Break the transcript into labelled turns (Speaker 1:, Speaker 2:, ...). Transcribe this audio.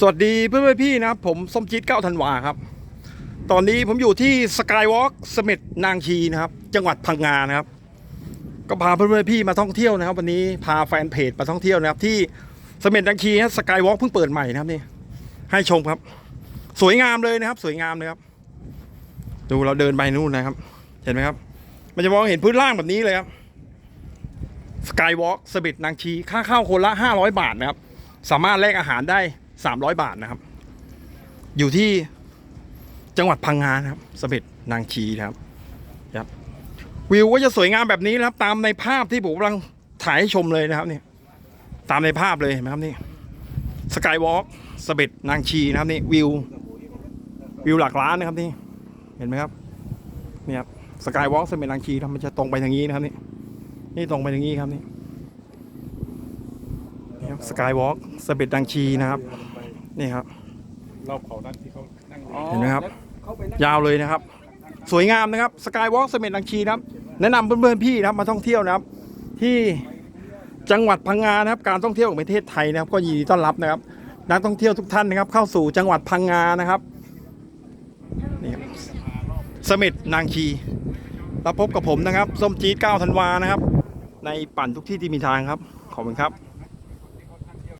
Speaker 1: สวัสดีเพื่อนๆพี่นะครับผมส้มจิตเก้าธันวาครับ ตอนนี้ผมอยู่ที่สกายวอล์กสมิธนางชีนะครับ จังหวัดพังงานะครับ ก็พาเพื่อนๆพี่มาท่องเที่ยวนะครับ วันนี้พาแฟนเพจมาท่องเที่ยวนะครับ ที่สมิธนางชีนะสกายวอล์กเพิ่งเปิดใหม่นะครับนี่ให้ชมครับ สวยงามเลยนะครับ สวยงามเลยครับ ดูเราเดินไปนู่นนะครับ เห็นไหมครับ มันจะมองเห็นพื้นล่างแบบนี้เลยครับสกายวอล์กสมิธนางชีค่าเข้าคนละ500บาทนะครับ สามารถแลกอาหารได้ 300 บาทนะครับ อยู่ที่จังหวัดพังงานะครับสเบ็ดนางชีนะครับครับ วิวก็จะสวยงามแบบนี้นะครับ ตามในภาพที่ผมกำลังถ่ายให้ชมเลยนะครับนี่ตามในภาพเลยเห็นไหมครับนี่สกายวอล์กสเบ็ดนางชีนะครับนี่วิว วิวหลักล้านนะครับนี่เห็นไหมครับนี่ครับสกายวอล์กสเบ็ดนางชีครับมันจะตรงไปทางนี้นะครับนี่นี่ตรงไปทางนี้ครับนี่ สกายวอล์กสเบ็ดดังชีนะครับ นี่ครับ
Speaker 2: รอบเขานั่นที่เขานั่ง
Speaker 1: เห็นไหมครับ ยาวเลยนะครับ สวยงามนะครับสกายวอล์กสเบ็ดดังชีนะครับ แนะนำเพื่อนๆพี่นะครับมาท่องเที่ยวนะครับ ที่จังหวัดพังงานะครับ การท่องเที่ยวของประเทศไทยนะครับ ก็ยินดีต้อนรับนะครับ นักท่องเที่ยวทุกท่านนะครับ เข้าสู่จังหวัดพังงานะครับนี่ครับสเม็ดนางชีแล้วพบกับผมนะครับส้มจี๊ด9ธันวานะครับ ในปั่นทุกที่ที่มีทางครับ ขอบคุณครับ